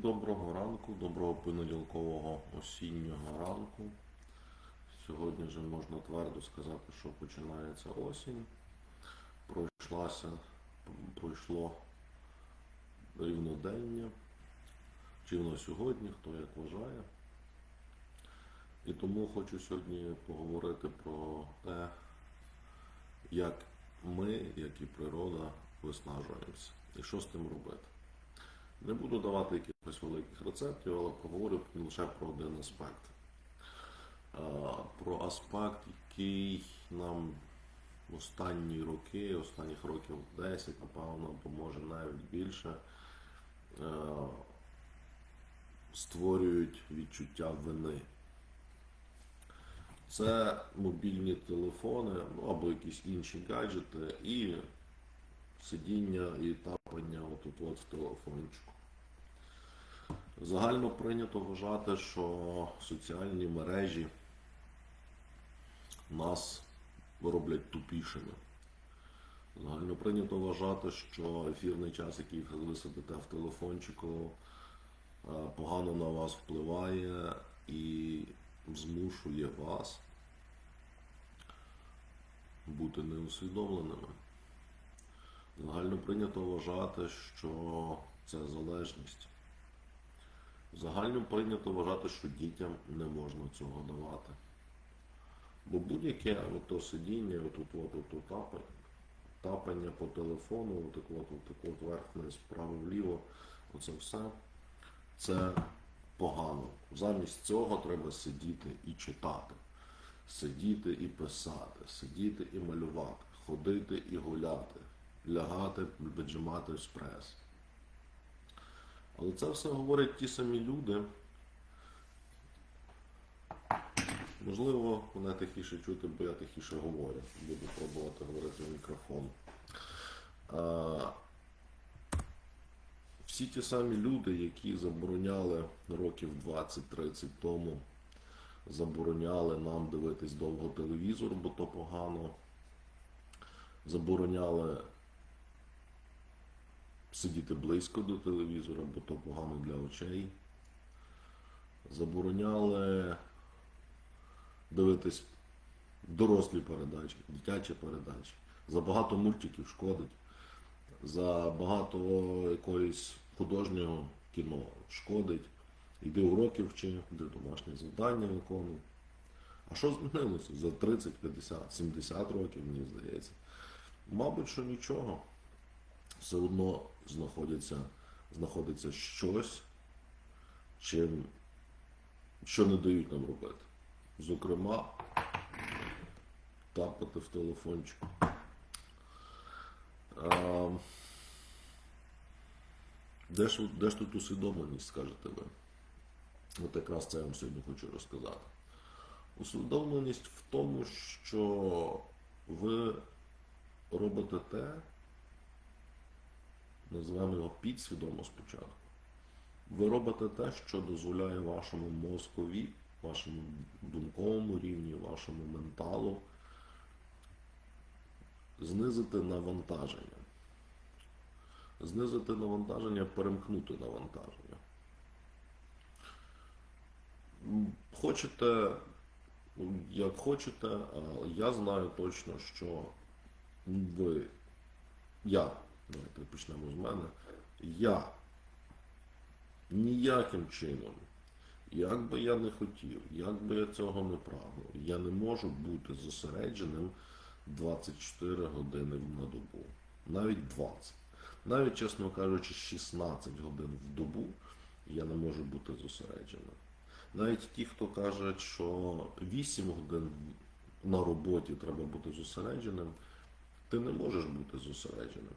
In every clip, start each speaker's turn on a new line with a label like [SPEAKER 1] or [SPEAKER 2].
[SPEAKER 1] Доброго ранку, доброго понеділкового осіннього ранку. Сьогодні вже можна твердо сказати, що починається осінь. Пройшлася, пройшло рівнодення, чи воно сьогодні, хто як вважає. І тому хочу сьогодні поговорити про те, як ми, як і природа, виснажуємося і що з тим робити. Не буду давати якихось великих рецептів, але поговорю лише про один аспект. Про аспект, який нам останні роки, останніх років 10, напевно, або може навіть більше, створюють відчуття вини. Це мобільні телефони ну, або якісь інші гаджети і сидіння і тапання отут от в телефончику. Загально прийнято вважати, що соціальні мережі нас роблять тупішими. Загально прийнято вважати, що ефірний час, який ви сидите в телефончику, е, погано на вас впливає і змушує вас бути неусвідомленими. Загально прийнято вважати, що це залежність. Загально прийнято вважати, що дітям не можна цього давати. Бо будь-яке ото сидіння, отут, от, от, тапання, тапання по телефону, отак от, от вверх вниз, вправо вліво, оце все, це погано. Замість цього треба сидіти і читати, сидіти і писати, сидіти і малювати, ходити і гуляти, лягати, віджимати еспрес. Але це все говорять ті самі люди. Можливо, мене тихіше чути, бо я тихіше говорю. Буду пробувати говорити в мікрофон. А, всі ті самі люди, які забороняли років 20-30 тому, забороняли нам дивитись довго телевізор, бо то погано. Забороняли сидіти близько до телевізора, бо то погано для очей. Забороняли дивитись дорослі передачі, дитячі передачі. Забагато мультиків шкодить, забагато якоїсь художнього кіно шкодить. Йди уроки вчи, йди домашні завдання виконуй. А що змінилося за 30, 50, 70 років, мені здається? Мабуть, що нічого все одно знаходиться, знаходиться щось, чим, що не дають нам робити. Зокрема, тапати в телефончику. А, де, ж, де ж тут усвідомленість, скажете ви? От якраз це я вам сьогодні хочу розказати. Усвідомленість в тому, що ви робите те, називаємо його підсвідомо спочатку. Ви робите те, що дозволяє вашому мозкові, вашому думковому рівні, вашому менталу знизити навантаження. Знизити навантаження, перемкнути навантаження. Хочете, як хочете, я знаю точно, що ви, я, давайте почнемо з мене, я ніяким чином, як би я не хотів, як би я цього не прагнув, я не можу бути зосередженим 24 години на добу, навіть 20. Навіть, чесно кажучи, 16 годин в добу я не можу бути зосередженим. Навіть ті, хто каже, що 8 годин на роботі треба бути зосередженим, ти не можеш бути зосередженим.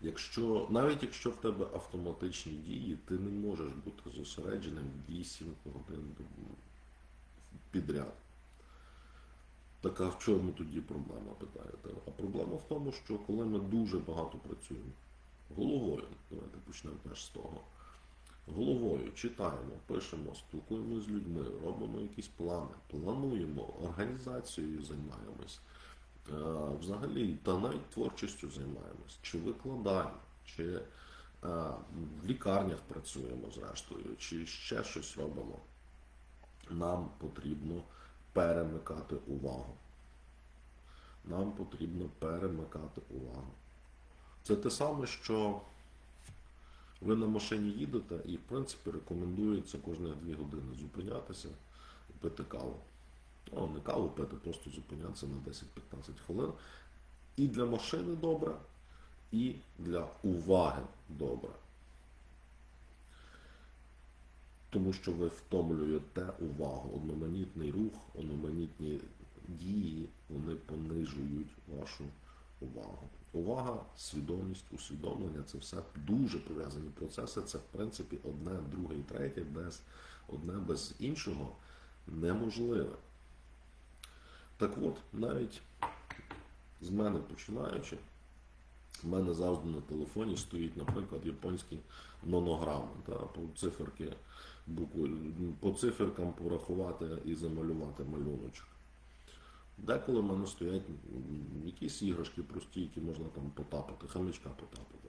[SPEAKER 1] Якщо, навіть якщо в тебе автоматичні дії, ти не можеш бути зосередженим 8 годин підряд. Так а в чому тоді проблема, питаєте? А проблема в тому, що коли ми дуже багато працюємо головою, давайте почнемо теж з того. Головою читаємо, пишемо, спілкуємося з людьми, робимо якісь плани, плануємо, організацією займаємось. Е, Взагалі, та навіть творчістю займаємось, чи викладаємо, чи в лікарнях працюємо зрештою, чи ще щось робимо. Нам потрібно перемикати увагу. Нам потрібно перемикати увагу. Це те саме, що ви на машині їдете і, в принципі, рекомендується кожні 2 години зупинятися і пити каву. Ну, не каву пити, просто зупинятися на 10-15 хвилин. І для машини добре, і для уваги добре. Тому що ви втомлюєте увагу. Одноманітний рух, одноманітні дії, вони понижують вашу увагу. Увага, свідомість, усвідомлення це все дуже пов'язані процеси. Це, в принципі, одне, друге і третє, без, одне без іншого неможливе. Так от, навіть з мене починаючи, в мене завжди на телефоні стоїть, наприклад, японські монограми, та, по циферки, букви, по циферкам порахувати і замалювати малюночок. Деколи в мене стоять якісь іграшки прості, які можна там потапати, хамячка потапати.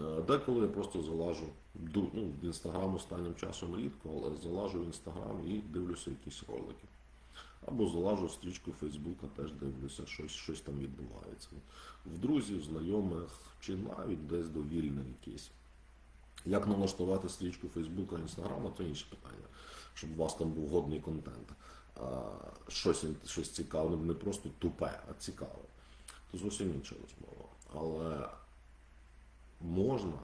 [SPEAKER 1] Е, Деколи я просто залажу ну, в інстаграм останнім часом рідко, але залажу в інстаграм і дивлюся якісь ролики. Або залажу стрічку Фейсбука, теж дивлюся, щось, щось там відбувається. В друзів, знайомих чи навіть десь довільне якесь. Як налаштувати стрічку Фейсбука, Інстаграма, то інше питання, щоб у вас там був годний контент. А, щось, щось цікаве, не просто тупе, а цікаве. То зовсім інша розмова. Але можна,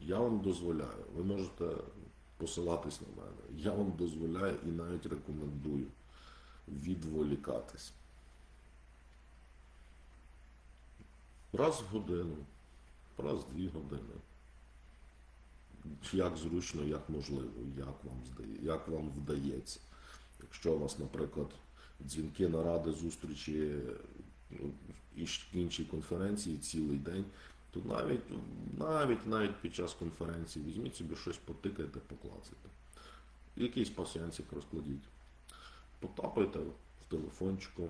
[SPEAKER 1] я вам дозволяю, ви можете посилатись на мене. Я вам дозволяю і навіть рекомендую відволікатись. Раз в годину, раз в дві години. Як зручно, як можливо, як вам здає, як вам вдається. Якщо у вас, наприклад, дзвінки, наради, зустрічі ну, і інші конференції цілий день, то навіть, навіть, навіть під час конференції візьміть собі щось потикайте, поклацайте. Якийсь пасіянсик розкладіть. Потапайте в телефончику.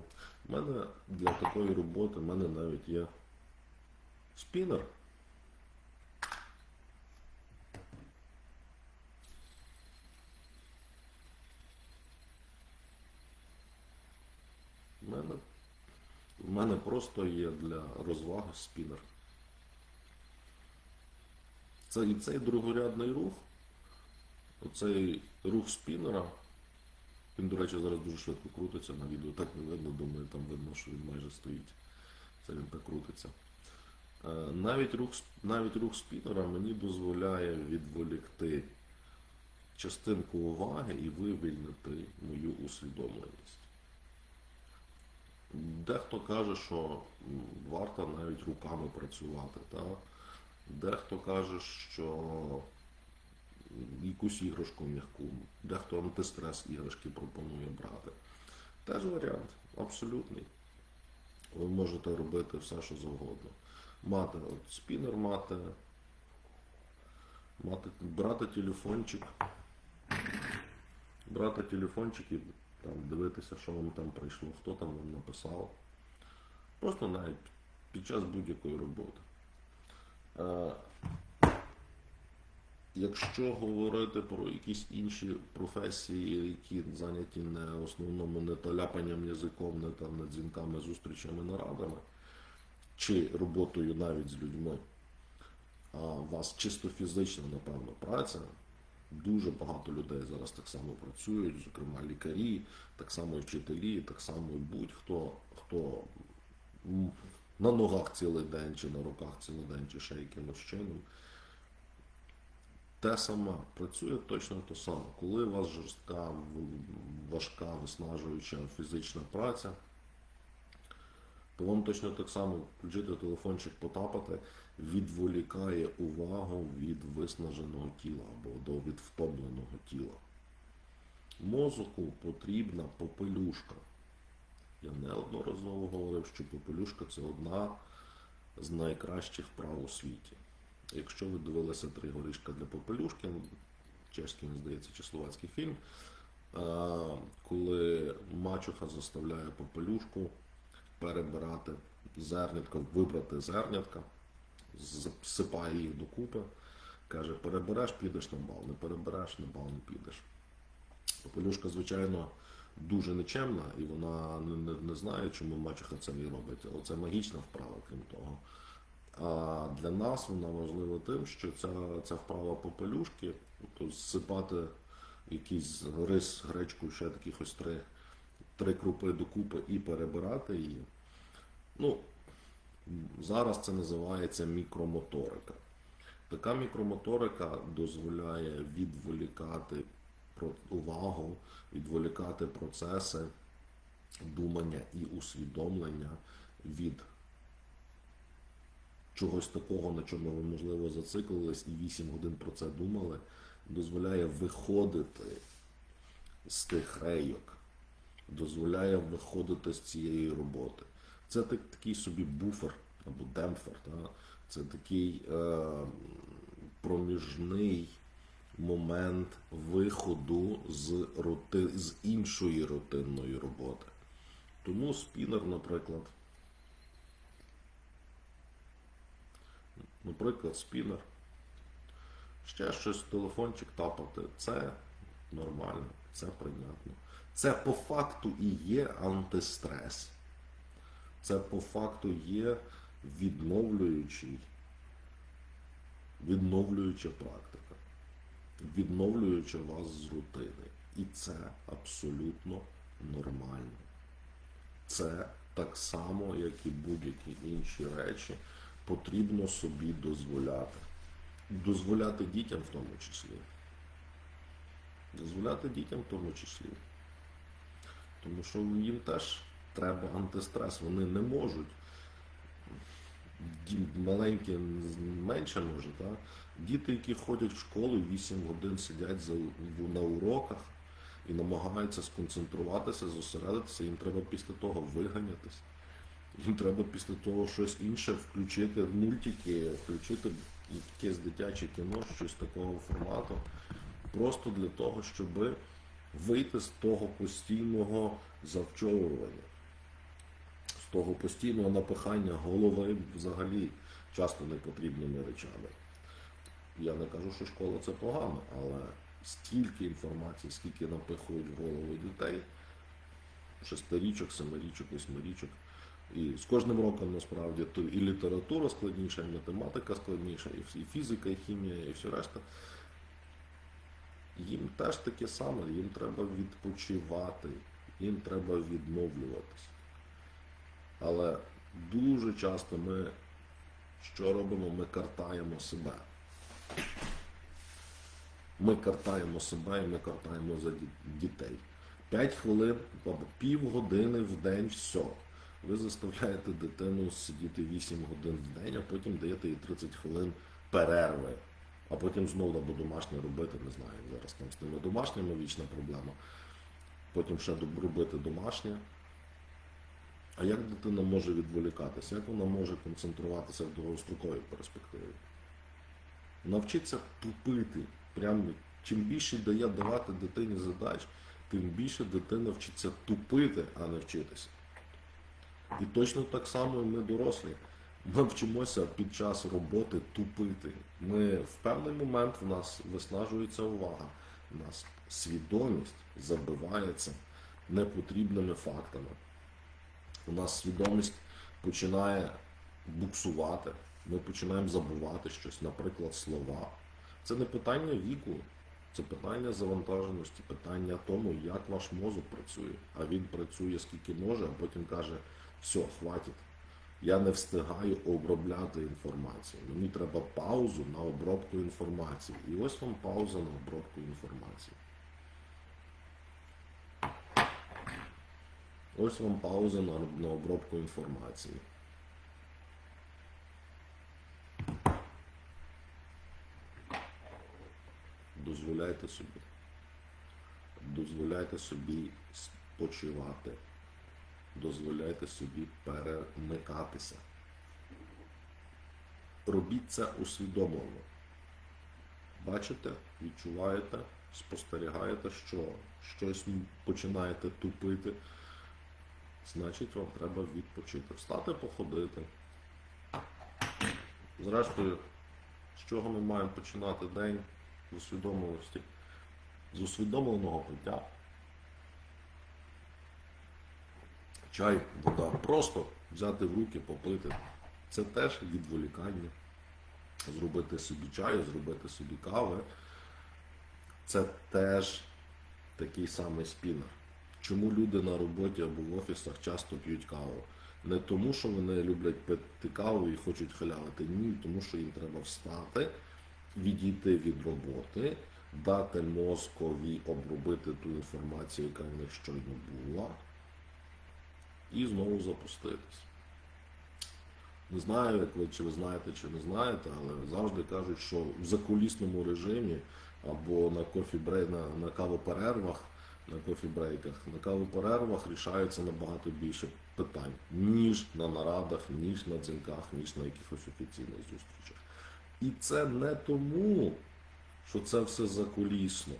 [SPEAKER 1] У мене для такої роботи в мене навіть є спінер. У мене, в мене просто є для розваги спінер. Це і цей другорядний рух, оцей рух спінера, він, до речі, зараз дуже швидко крутиться на відео, так не видно, думаю, там видно, що він майже стоїть. Це він так крутиться. Е, Навіть рух, навіть рух спінера мені дозволяє відволікти частинку уваги і вивільнити мою усвідомленість. Дехто каже, що варто навіть руками працювати. Та? Дехто каже, що якусь іграшку м'яку, дехто антистрес іграшки пропонує брати. Теж варіант, абсолютний. Ви можете робити все, що завгодно. Мати от, спінер мати, мати, брати телефончик, брати телефончик і там, дивитися, що вам там прийшло, хто там вам написав. Просто навіть під час будь-якої роботи. Якщо говорити про якісь інші професії, які зайняті не основному не то ляпанням язиком, не там не дзвінками, зустрічами, нарадами, чи роботою навіть з людьми, а у вас чисто фізична, напевно, праця. Дуже багато людей зараз так само працюють, зокрема лікарі, так само вчителі, так само будь-хто, хто на ногах цілий день, чи на руках цілий день, чи ще якимось чином. Те саме, працює точно те саме. Коли у вас жорстка, важка, виснажуюча фізична праця, то вам точно так само включити телефончик, потапати, відволікає увагу від виснаженого тіла або від втомленого тіла. Мозоку потрібна попелюшка. Я неодноразово говорив, що попелюшка це одна з найкращих вправ у світі. Якщо ви дивилися три горішка для попелюшки, чеський, мені здається, чи словацький фільм, е, коли мачуха заставляє попелюшку перебирати зернятка, вибрати зернятка засипає їх докупи, каже, перебереш, підеш на бал, не перебереш, на бал не підеш. Попелюшка, звичайно, дуже нечемна, і вона не, не, не знає, чому мачеха це не робить. Але це магічна вправа, крім того. А для нас вона важлива тим, що ця, ця вправа попелюшки, тобто зсипати якийсь рис, гречку, ще таких ось три, три крупи докупи і перебирати її. Ну, зараз це називається мікромоторика. Така мікромоторика дозволяє відволікати увагу, відволікати процеси думання і усвідомлення від чогось такого, на чому ви, можливо, зациклились і 8 годин про це думали, дозволяє виходити з тих рейок, дозволяє виходити з цієї роботи. Це так, такий собі буфер або демпфер. Та? Це такий е, проміжний момент виходу з, рути, з іншої рутинної роботи. Тому спінер, наприклад, наприклад, спінер, ще щось телефончик тапати, це нормально, це прийнятно. Це по факту і є антистрес. Це по факту є відновлюючий, відновлююча практика, відновлююча вас з рутини. І це абсолютно нормально. Це так само, як і будь-які інші речі, потрібно собі дозволяти. Дозволяти дітям в тому числі. Дозволяти дітям в тому числі. Тому що їм теж треба антистрес. Вони не можуть. Маленькі менше може, так? Діти, які ходять в школу, 8 годин сидять за, на уроках і намагаються сконцентруватися, зосередитися, їм треба після того виганятись. Їм треба після того щось інше включити, мультики, включити якесь дитяче кіно, щось такого формату. Просто для того, щоб вийти з того постійного завчовування, з того постійного напихання голови взагалі часто непотрібними речами. Я не кажу, що школа це погано, але стільки інформації, скільки напихують в голову дітей, шестирічок, семирічок, восьмирічок. І з кожним роком насправді то і література складніша, і математика складніша, і фізика, і хімія, і все решта. Їм теж таке саме, їм треба відпочивати, їм треба відновлюватися. Але дуже часто ми що робимо? Ми картаємо себе. Ми картаємо себе і ми картаємо за дітей. 5 хвилин або півгодини в день все. Ви заставляєте дитину сидіти 8 годин в день, а потім даєте їй 30 хвилин перерви. А потім знову або домашнє робити, не знаю, зараз там з тими домашніми вічна проблема. Потім ще робити домашнє. А як дитина може відволікатися? Як вона може концентруватися в довгостроковій перспективі? Навчиться тупити. Прямо чим більше дає давати дитині задач, тим більше дитина вчиться тупити, а не вчитися. І точно так само ми дорослі. Ми вчимося під час роботи тупити. Ми в певний момент в нас виснажується увага, у нас свідомість забивається непотрібними фактами. У нас свідомість починає буксувати, ми починаємо забувати щось, наприклад, слова. Це не питання віку, це питання завантаженості, питання тому, як ваш мозок працює. А він працює скільки може, а потім каже, все, хватить. Я не встигаю обробляти інформацію. Мені треба паузу на обробку інформації. І ось вам пауза на обробку інформації. Ось вам пауза на, на обробку інформації. Дозволяйте собі. Дозволяйте собі спочивати. Дозволяйте собі перемикатися. Робіть це усвідомлено. Бачите, відчуваєте, спостерігаєте, що щось починаєте тупити, значить вам треба відпочити. Встати, походити, Зрештою, з чого ми маємо починати день з усвідомленості, з усвідомленого пиття. Чай, вода. Просто взяти в руки, попити. Це теж відволікання. Зробити собі чаю, зробити собі кави. Це теж такий самий спінер. Чому люди на роботі або в офісах часто п'ють каву? Не тому, що вони люблять пити каву і хочуть халявити. Ні, тому що їм треба встати, відійти від роботи, дати мозкові обробити ту інформацію, яка в них щойно була, і знову запуститись. Не знаю, як ви чи ви знаєте, чи не знаєте, але завжди кажуть, що в закулісному режимі або на кофі на, на кавоперервах, на кофі-брейках, на кавоперервах рішаються набагато більше питань, ніж на нарадах, ніж на дзвінках, ніж на якихось офіційних зустрічах. І це не тому, що це все закулісно.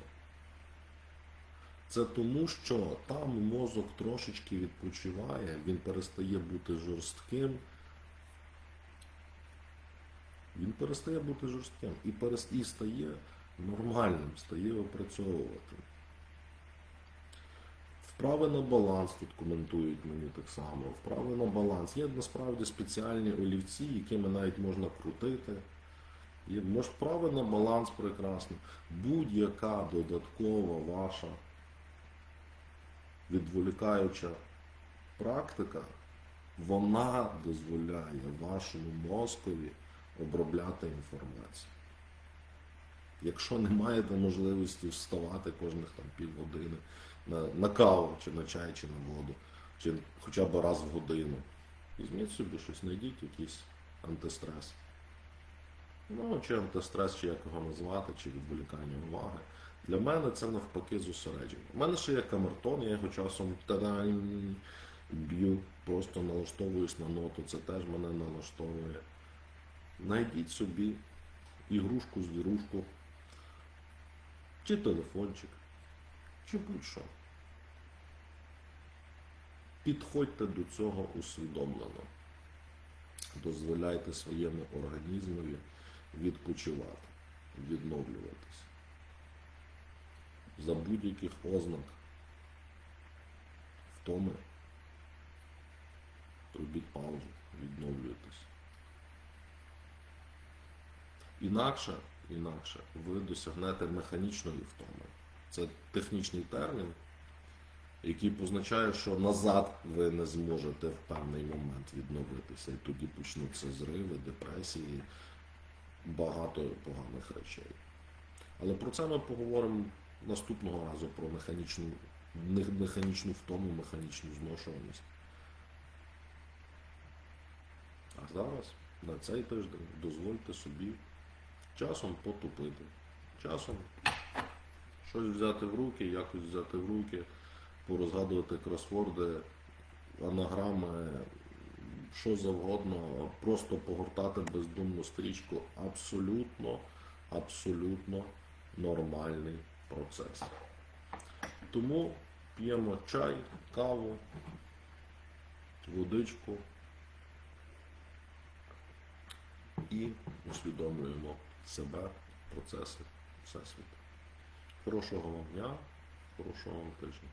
[SPEAKER 1] Це тому, що там мозок трошечки відпочиває, він перестає бути жорстким. Він перестає бути жорстким і, перест... і стає нормальним, стає опрацьовувати. Вправи на баланс тут коментують мені так само. Вправи на баланс. Є насправді спеціальні олівці, якими навіть можна крутити. Є вправи на баланс прекрасно. Будь-яка додаткова ваша відволікаюча практика, вона дозволяє вашому мозкові обробляти інформацію. Якщо не маєте можливості вставати кожних там півгодини на, на каву, чи на чай, чи на воду, чи хоча б раз в годину, візьміть собі щось, знайдіть якийсь антистрес. Ну, чи антистрес, чи як його назвати, чи відволікання уваги. Для мене це навпаки зосередження. У мене ще є камертон, я його часом тадань, б'ю, просто налаштовуюсь на ноту, це теж мене налаштовує. Найдіть собі ігрушку, звірушку, чи телефончик, чи будь-що. Підходьте до цього усвідомлено. Дозволяйте своєму організмові відпочивати, відновлюватись. За будь-яких ознак втоми робіть паузу, відновлюйтесь. Інакше, інакше ви досягнете механічної втоми. Це технічний термін, який позначає, що назад ви не зможете в певний момент відновитися. І тоді почнуться зриви, депресії, багато поганих речей. Але про це ми поговоримо наступного разу про механічну, механічну втому, механічну зношуваність. А зараз на цей тиждень дозвольте собі часом потупити, часом щось взяти в руки, якось взяти в руки, порозгадувати кросворди, анаграми, що завгодно, просто погортати бездумну стрічку. Абсолютно, абсолютно нормальний процес. Тому п'ємо чай, каву, водичку і усвідомлюємо себе, процеси Всесвіту. Хорошого вам дня, хорошого вам тижня.